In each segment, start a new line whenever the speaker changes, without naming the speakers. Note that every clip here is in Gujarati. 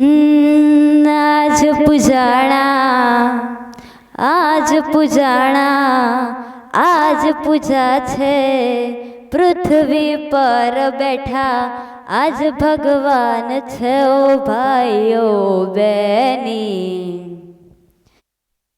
આજ પૂજાણા આજ પૂજાણા, આજ પૂજા છે. પૃથ્વી પર બેઠા આજ ભગવાન છે ઓ ભાઈઓ બેની.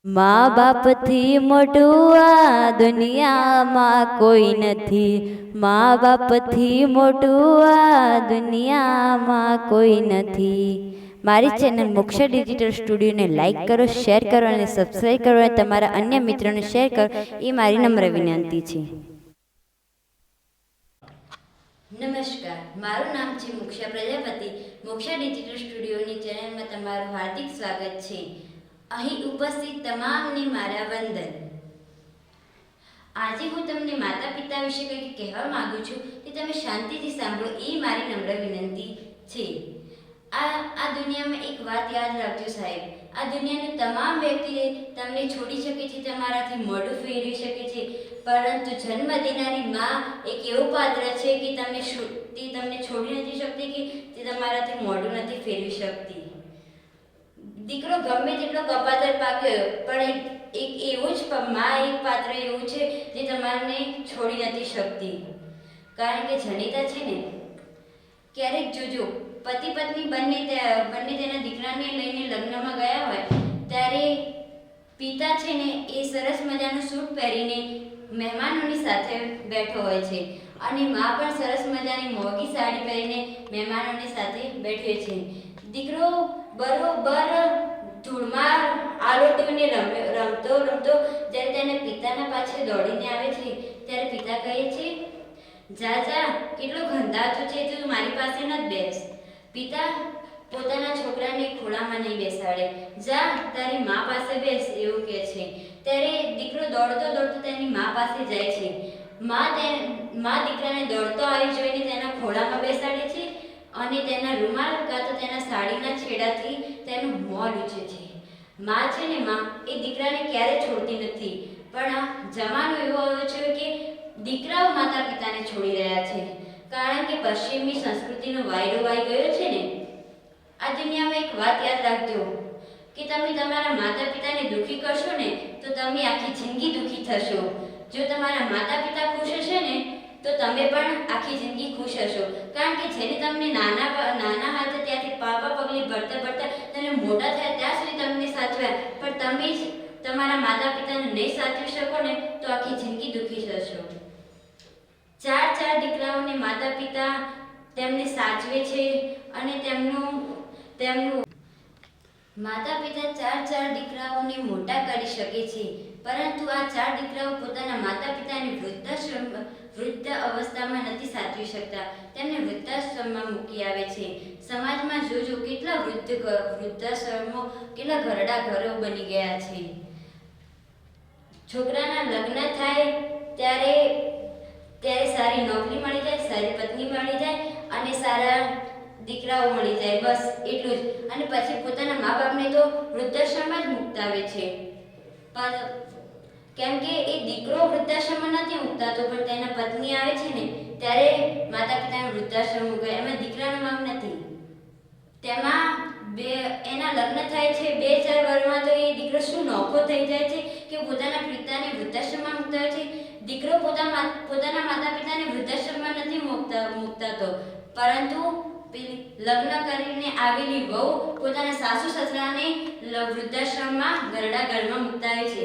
મા બાપથી મોટું આ દુનિયામાં કોઈ નથી. મા બાપથી મોટું આ દુનિયામાં કોઈ નથી. મારી ચેનલ મોક્ષ ડિજિટલ સ્ટુડિયોને લાઇક કરો શેર કરો અને સબસ્ક્રાઈબ કરો અને તમારા અન્ય મિત્રોને શેર કરો એ મારી નમ્ર વિનંતી છે. નમસ્કાર મારું નામ છે મોક્ષા પ્રજાપતિ. મોક્ષા ડિજિટલ સ્ટુડિયોની ચેનલમાં તમારું હાર્દિક સ્વાગત છે. અહીં ઉપસ્થિત તમામને મારા વંદન. આજે હું તમને માતા પિતા વિશે કંઈક કહેવા માગું છું કે તમે શાંતિથી સાંભળો એ મારી નમ્ર વિનંતી છે. આ આ દુનિયામાં એક વાત યાદ રાખજો સાહેબ. આ દુનિયાની તમામ વ્યક્તિએ તમને છોડી શકે છે, તમારાથી મોઢું ફેરવી શકે છે. પરંતુ જન્મ દેનારી માં એક એવું પાત્ર છે કે તમને તે તમને છોડી નથી શકતી કે તે તમારાથી મોઢું નથી ફેરવી શકતી. દીકરો ગમે તેટલો કપાતર પાક્યો પણ એક એવું જ માં એક પાત્ર એવું છે જે તમારને છોડી નથી શકતી. કારણ કે જનિતા છે ને, ક્યારેક જોજો પતિ પત્ની બંને બંને તેના દીકરાને લઈને લગ્નમાં ગયા હોય, ત્યારે પિતા છે ને એ સરસ મજાનું સૂટ પહેરીને મહેમાનોની સાથે બેઠો હોય છે. અને મા પણ સરસ મજાની મોંઘી સાડી પહેરીને મહેમાનોની સાથે બેઠે છે. દીકરો બરોબર ધૂળમાં આલોટીને રમતો રમતો જ્યારે તેના પિતાના પાછળ દોડીને આવે છે, ત્યારે પિતા કહે છે, જા જા, કેટલો ગંધાતો છે તું, મારી પાસે ન બેસ. પિતા પોતાના છોકરાને ખોળામાં નહીં બેસાડે. જા, તારી મા પાસે બેસ, એવું કહે છે. ત્યારે દીકરો દોડતો દોડતો તેની મા પાસે જાય છે. મા તે, મા દીકરાને દોડતો આવી જોઈને તેના ખોળામાં બેસાડે છે અને તેના રૂમાલ કાં તો તેના સાડીના છેડાથી તેનું મોં લૂછે છે. મા છે ને મા, એ દીકરાને ક્યારે છોડતી નથી. પણ જમાનો એવો આવ્યો છે કે દીકરાઓ માતા પિતાને છોડી રહ્યા છે. કારણ કે પશ્ચિમની સંસ્કૃતિનો વાયરો વાઈ ગયો છે ને, આ દુનિયામાં એક વાત યાદ રાખજો, કે તમે તમારા માતા પિતાને દુખી કરશો ને, તો તમે આખી જિંદગી દુઃખી થશો. જો તમારા માતા પિતા ખુશ હશે ને, તો તમે પણ આખી જિંદગી ખુશ હશો. કારણ કે જેને તમને નાના નાના હતા ત્યાંથી પાપા પગલી ભરતા ભરતા તમે મોટા થયા ત્યાં સુધી તમને સાચવ્યા. પણ તમે જ તમારા માતા પિતાને નહીં સાચવી શકો ને, તો આખી જિંદગી દુઃખી થશો. ચાર ચાર દીકરાઓને માતા પિતા તેમને સાચવે છે અને તેમનું તેમનું માતા પિતા ચાર ચાર દીકરાઓને મોટા કરી શકે છે. પરંતુ આ ચાર દીકરાઓ પોતાના માતા પિતાને વૃદ્ધાશ્રમ, વૃદ્ધ અવસ્થામાં નથી સાચવી શકતા. તેમને વૃદ્ધાશ્રમમાં મૂકી આવે છે. સમાજમાં જોજો કેટલા વૃદ્ધ વૃદ્ધાશ્રમો, કેટલા ઘરડા ઘરો બની ગયા છે. છોકરાના લગ્ન થાય ત્યારે સારી નોકરી મળી જાય સારી પત્ની મળી અને સારા દીકરાઓ મળી જાય, બસ એટલું જ. અને પછી પોતાના મા બાપને તો વૃદ્ધાશ્રમમાં જ મૂકતા આવે છે. પણ કેમ કે એ દીકરો વૃદ્ધાશ્રમમાં નથી મૂકતાતો, પણ તેના પત્ની આવે છે ને, ત્યારે માતા પિતાને વૃદ્ધાશ્રમ મૂકે એમાં દીકરાનો વાંક નથી. તેમાં બે, એના લગ્ન થાય છે બે ચાર વર્ષમાં તો એ દીકરો શું નોખો થઈ જાય છે કે પોતાના પિતાને વૃદ્ધાશ્રમમાં મૂકતા હોય છે? દીકરો પોતા પોતાના માતા પિતાને વૃદ્ધાશ્રમમાં નથી મૂકતા મૂકતા તો પરંતુ લગ્ન કરીને આવેલી વહુ પોતાના સાસુ સસરાને વૃદ્ધાશ્રમમાં ઘરડા ઘરમાં મૂકતા હોય છે.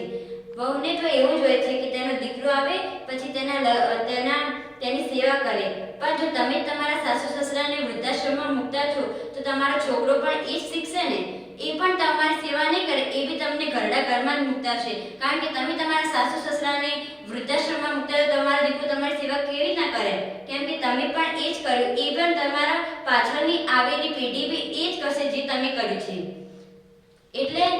વહુને તો એવું જ હોય છે કે તેનો દીકરો આવે, પછી તેના તેના, તેની સેવા કરે. પણ જો તમે તમારા સાસુ સસરાને વૃદ્ધાશ્રમમાં મૂકતા છો, તો તમારો છોકરો પણ એ જ શીખશે ને. એ પણ તમારી સેવા નહીં કરે, એ બી તમને ઘરડા ઘરમાં જ મૂકતા છે કારણ કે તમે તમારા સાસુ સસરાને વૃદ્ધાશ્રમમાં મૂકતા તમારો દીકરો તમારી સેવા કરે. કેમ કે તમે પણ એ જ કર્યું. એ પણ તમારા પાછળની આવેલી પેઢી બી એ જ કરશે જે તમે કર્યું છે. એટલે